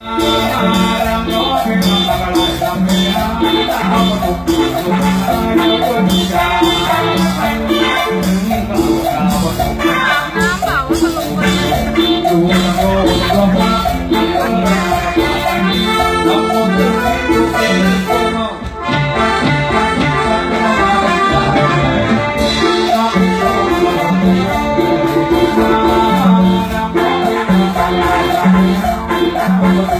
Thank you.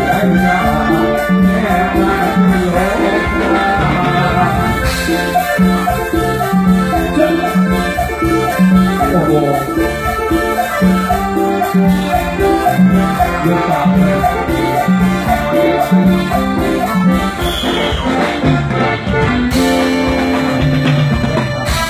I'm not.